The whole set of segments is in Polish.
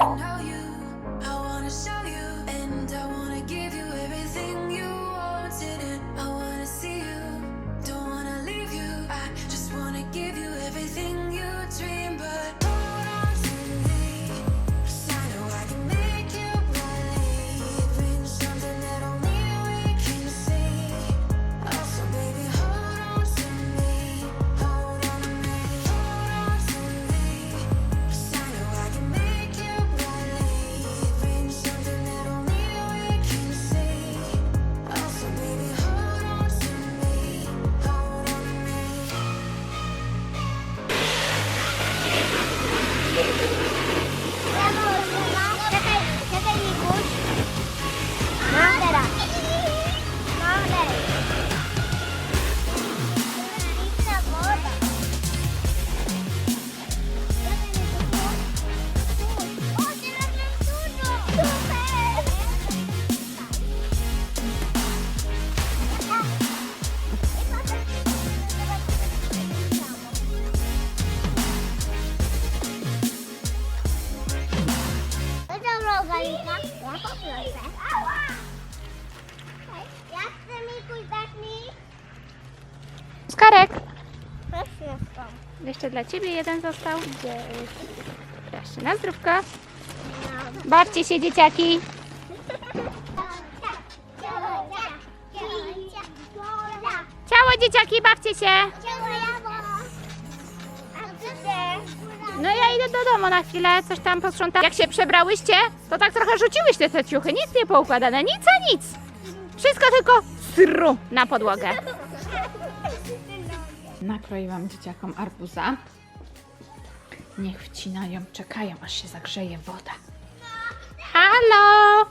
know Rogalika? Ja poproszę. Ja chcę Mikuś dać mi. Skarek! Jestem. Jeszcze dla ciebie jeden został. Proszę, na zdrówko. Bawcie się, dzieciaki. Ciało, dzieciaki, bawcie się. No ja idę do domu na chwilę, coś tam posprzątam. Jak się przebrałyście, to tak trochę rzuciłyście te ciuchy. Nic nie poukładane, nic a nic. Wszystko tylko sru na podłogę. Nakroiłam dzieciakom arbuza. Niech wcinają, czekają, aż się zagrzeje woda. Halo!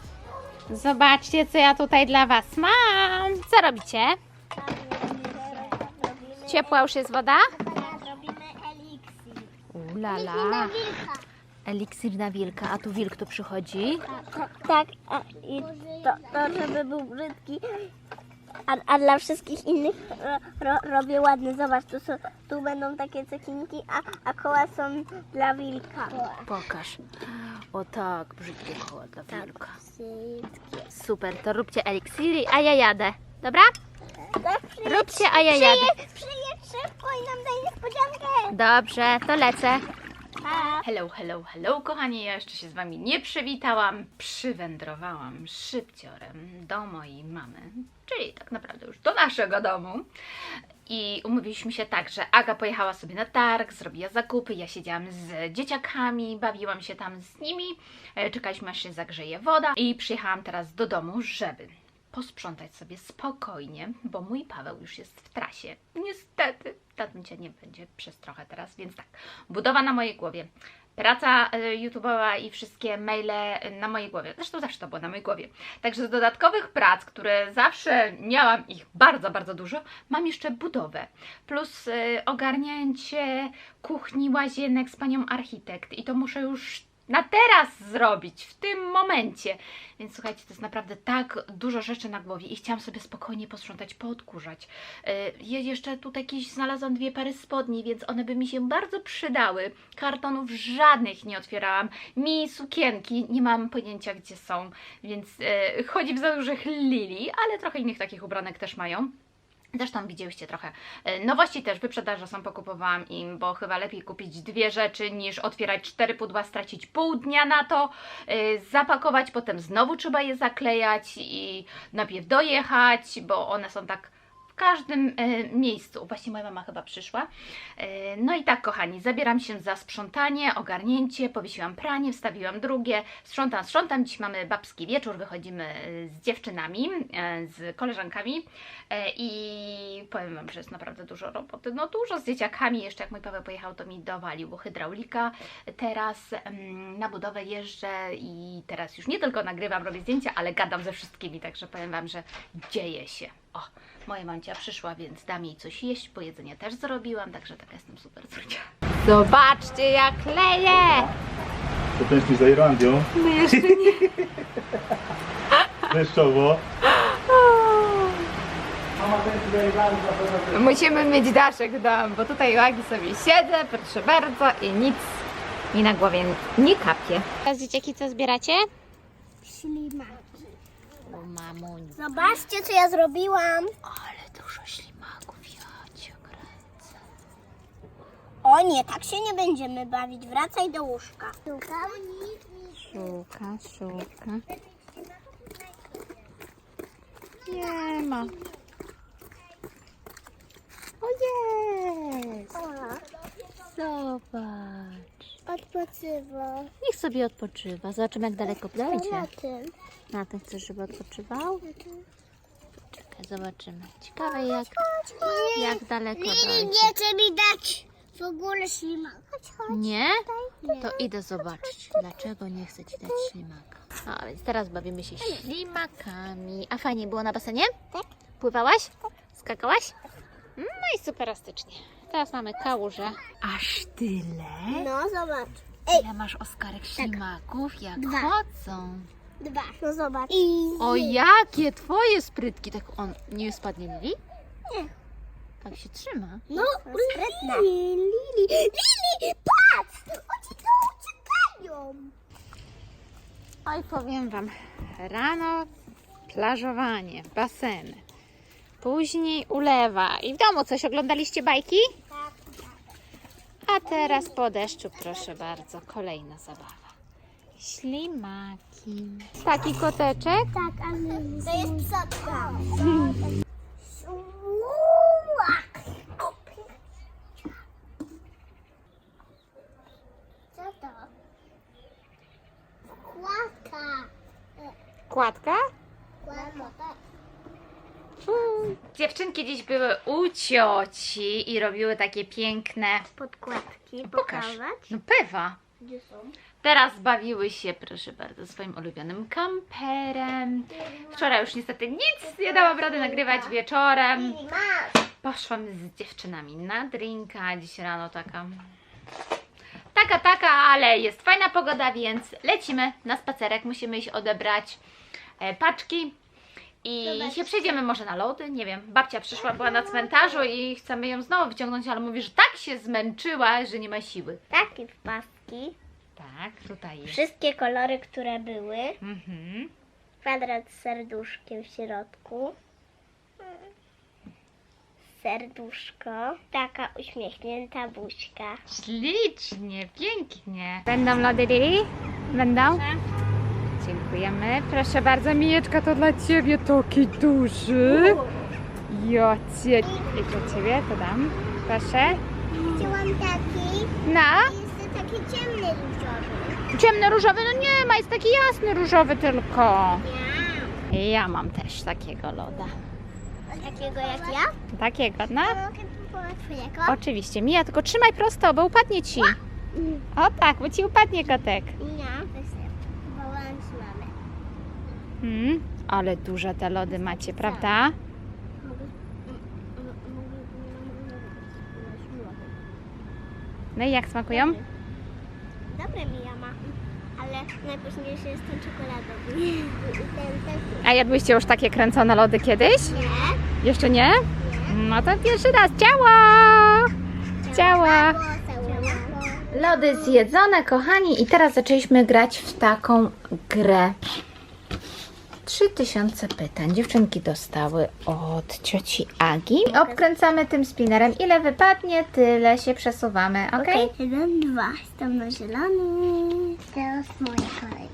Zobaczcie, co ja tutaj dla Was mam. Co robicie? Ciepła już jest woda? Robimy eliksir. Ulala. wilka. Eliksir na wilka, a tu wilk tu przychodzi. Tak, a, i to, to żeby był brzydki, a, a dla wszystkich innych ro, ro, robię ładny. Zobacz, tu, są, tu będą takie cekinki, a, a koła są dla wilka. Pokaż. O tak, brzydkie koło dla wilka. Brzydkie. Super, to róbcie eliksiry, a ja jadę. Dobra? Róbcie, a ja jadę. przyjedź, szybko i nam daj niespodziankę. Dobrze, to lecę. Pa. Hello, hello, hello, kochani, ja jeszcze się z Wami nie przywitałam. Przywędrowałam szybciorem do mojej mamy, czyli tak naprawdę już do naszego domu. I umówiliśmy się tak, że Aga pojechała sobie na targ, zrobiła zakupy, ja siedziałam z dzieciakami, bawiłam się tam z nimi, e, czekaliśmy aż się zagrzeje woda i przyjechałam teraz do domu, żeby posprzątać sobie spokojnie, bo mój Paweł już jest w trasie. Niestety, tatuncia nie będzie przez trochę teraz, więc tak, budowa na mojej głowie. Praca y, YouTube'owa i wszystkie maile na mojej głowie. Zresztą zawsze to było na mojej głowie. Także z dodatkowych prac, które zawsze miałam ich bardzo, bardzo dużo, mam jeszcze budowę. Plus y, ogarnięcie kuchni, łazienek z panią architekt. I to muszę już na teraz zrobić, w tym momencie. Więc słuchajcie, to jest naprawdę tak dużo rzeczy na głowie i chciałam sobie spokojnie posprzątać, poodkurzać. Yy, jeszcze tutaj jakieś znalazłam dwie pary spodni, więc one by mi się bardzo przydały. Kartonów żadnych nie otwierałam. Mi sukienki, nie mam pojęcia gdzie są, więc yy, chodzi w za dużych lili, ale trochę innych takich ubranek też mają. Zresztą widzieliście trochę. E, Nowości też, wyprzedaże są, pokupowałam im, bo chyba lepiej kupić dwie rzeczy niż otwierać cztery pudła, stracić pół dnia na to, e, zapakować, potem znowu trzeba je zaklejać i najpierw dojechać, bo one są tak każdym e, miejscu. Właśnie moja mama chyba przyszła. E, no i tak, kochani, zabieram się za sprzątanie, ogarnięcie, powiesiłam pranie, wstawiłam drugie, sprzątam, sprzątam. Dziś mamy babski wieczór, wychodzimy e, z dziewczynami, e, z koleżankami e, i powiem Wam, że jest naprawdę dużo roboty. No dużo z dzieciakami, jeszcze jak mój Paweł pojechał, to mi dowalił hydraulika. Teraz em, na budowę jeżdżę i teraz już nie tylko nagrywam, robię zdjęcia, ale gadam ze wszystkimi, także powiem Wam, że dzieje się. O, moja mancia przyszła, więc dam jej coś jeść, bo jedzenie też zrobiłam, także taka jestem super córcia. Zobaczcie jak leje! To tęsknisz za Irlandią. No jeszcze nie. Deszczowo. Musimy mieć daszek w domu, bo tutaj u Agi sobie siedzę, proszę bardzo i nic mi na głowie nie kapie. Teraz dzieciaki co zbieracie? Ślimaki. O. Zobaczcie, co ja zrobiłam. Ale dużo ślimaków, ja cię kręcę. O nie, tak się nie będziemy bawić. Wracaj do łóżka. Szukam. Szuka, szuka. Nie ma. O jest! Zobacz. Odpoczywa. Niech sobie odpoczywa. Zobaczymy jak daleko Na dojdzie. tym. Na tym chcesz, żeby odpoczywał? Czekaj, zobaczymy. Ciekawe jak, jak daleko Lili dojdzie. nie chce mi dać w ogóle ślimaka. Chodź, chodź. Nie? To idę zobaczyć, dlaczego nie chcę ci dać ślimaka. A więc teraz bawimy się ślimakami. A fajnie było na basenie? Tak. Pływałaś? Skakałaś? No i superastycznie. Teraz mamy kałużę. Aż tyle? No, zobacz. Ile masz Oskarek ślimaków? Jak Dwa. chodzą. Dwa. No zobacz. I... O jakie twoje sprytki! Tak on nie spadnie Lili? Nie. Tak się trzyma. No, sprytna. Lili, Lili, Lili, patrz! Oni tu uciekają. Oj, powiem Wam, rano plażowanie, baseny, później ulewa i w domu coś oglądaliście bajki? A teraz po deszczu, proszę bardzo, kolejna zabawa. Ślimaki. Taki koteczek? Tak, ale... To jest psotka. Co to? Kładka. Kładka? Kładka. Dziewczynki dziś były u cioci i robiły takie piękne... Podkładki Pokaż. pokazać. No pewa. Gdzie są? Teraz bawiły się, proszę bardzo, swoim ulubionym kamperem. Wczoraj już niestety nic nie dałam rady nagrywać wieczorem. Poszłam z dziewczynami na drinka. Dziś rano taka. Taka, taka, ale jest fajna pogoda, więc lecimy na spacerek. Musimy iść odebrać e, paczki. I Zobaczcie. się przejdziemy może na lody, nie wiem. Babcia przyszła, była na cmentarzu i chcemy ją znowu wyciągnąć, ale mówi, że tak się zmęczyła, że nie ma siły. Takie wpaski. Tak, tutaj jest. Wszystkie kolory, które były. Mhm. Kwadrat z serduszkiem w środku. Serduszko. Taka uśmiechnięta buźka. Ślicznie, pięknie. Będą lody Lili? Będą? Dziękujemy. Proszę bardzo, Mijeczka, to dla Ciebie taki duży. Jocie. I dla Ciebie to dam. Proszę. Chciałam taki. No. Jest taki ciemny różowy. Ciemny różowy, no nie ma, jest taki jasny różowy tylko. Ja. Ja mam też takiego loda. Takiego jak ja? Takiego, no. Twojego? Oczywiście. Mija, tylko trzymaj prosto, bo upadnie Ci. O tak, bo Ci upadnie kotek. Ja. Hmm, ale duże te lody macie, prawda? No i jak smakują? Dobre mi ja ma. Ale najpóźniejszy jest ten czekoladowy. A jadłyście już takie kręcone lody kiedyś? Nie. Jeszcze nie? No to pierwszy raz. Ciała! Ciała! Lody zjedzone, kochani, i teraz zaczęliśmy grać w taką grę. 3000 pytań. Dziewczynki dostały od cioci Agi. Obkręcamy tym spinnerem. Ile wypadnie, tyle się przesuwamy, ok? Okej, jeden, dwa. Zielony. Teraz moja kolej.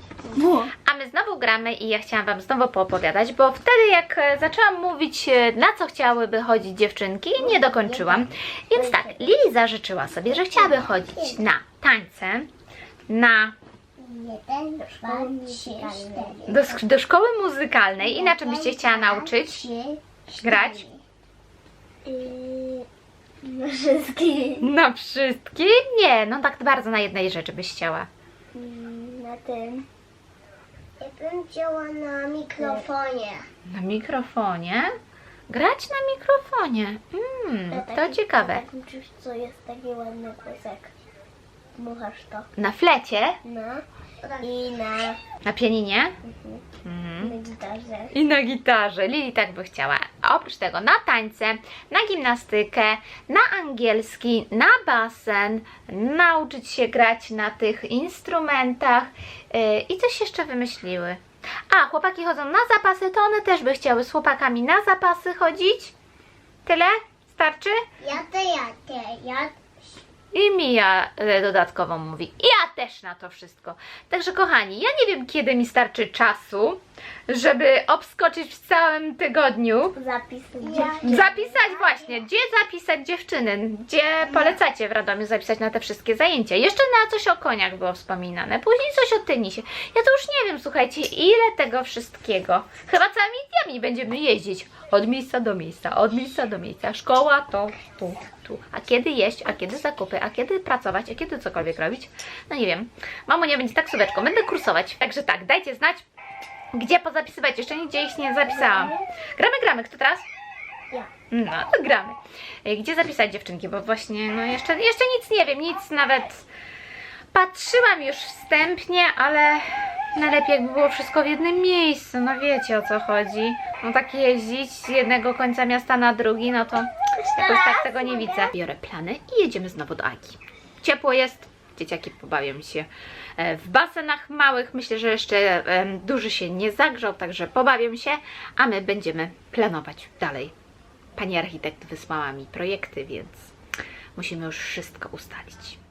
A my znowu gramy i ja chciałam Wam znowu poopowiadać, bo wtedy jak e, zaczęłam mówić, e, na co chciałyby chodzić dziewczynki, nie dokończyłam. Więc tak, Lili zażyczyła sobie, że chciałaby chodzić na tańce, na Jeden, dwa, trzy, cztery. do, sk- do szkoły muzykalnej. Inaczej byście chciała nauczyć Trzy, grać? Yy, wszystkie. Na wszystkim? Nie, no tak bardzo na jednej rzeczy byś chciała. Mm, Na tym. Ja bym chciała na mikrofonie. Na mikrofonie? Grać na mikrofonie. Hmm, to ciekawe. Takim czymś, co jest taki ładny kłysek. Muchasz to. Na flecie? No. I na, Na pianinie? Mhm. na gitarze. I na gitarze. Lili tak by chciała. A oprócz tego na tańce, na gimnastykę, na angielski, na basen, nauczyć się grać na tych instrumentach yy, i coś jeszcze wymyśliły. A, chłopaki chodzą na zapasy, to one też by chciały z chłopakami na zapasy chodzić. Tyle? Starczy? Ja to ja, te, ja. I Mija e, dodatkowo mówi. Ja też na to wszystko. Także kochani, ja nie wiem kiedy mi starczy czasu, żeby obskoczyć w całym tygodniu. Zapisy Zapisać właśnie, gdzie zapisać dziewczyny, gdzie polecacie w Radomiu zapisać na te wszystkie zajęcia. Jeszcze na coś o koniach było wspominane, później coś o tenisie. Ja to już nie wiem, słuchajcie, ile tego wszystkiego. Chyba całymi dniami będziemy jeździć od miejsca do miejsca, od miejsca do miejsca. Szkoła to tu, tu. A kiedy jeść, a kiedy zakupy, a kiedy pracować, a kiedy cokolwiek robić? No nie wiem. Mamo nie będzie taksóweczką, będę kursować. Także tak, dajcie znać, gdzie pozapisywać. Jeszcze nigdzie ich nie zapisałam. Gramy, gramy. Kto teraz? Ja. No, to gramy. Gdzie zapisać dziewczynki? Bo właśnie, no jeszcze, jeszcze nic nie wiem, nic nawet patrzyłam już wstępnie, ale najlepiej jakby było wszystko w jednym miejscu. No wiecie o co chodzi. No tak jeździć z jednego końca miasta na drugi, no to jakoś tak tego nie widzę. Biorę plany i jedziemy znowu do Aki. Ciepło jest, dzieciaki pobawią się e, w basenach małych. Myślę, że jeszcze duży się nie zagrzał, także pobawią się, a my będziemy planować dalej. Pani architekt wysłała mi projekty, więc musimy już wszystko ustalić.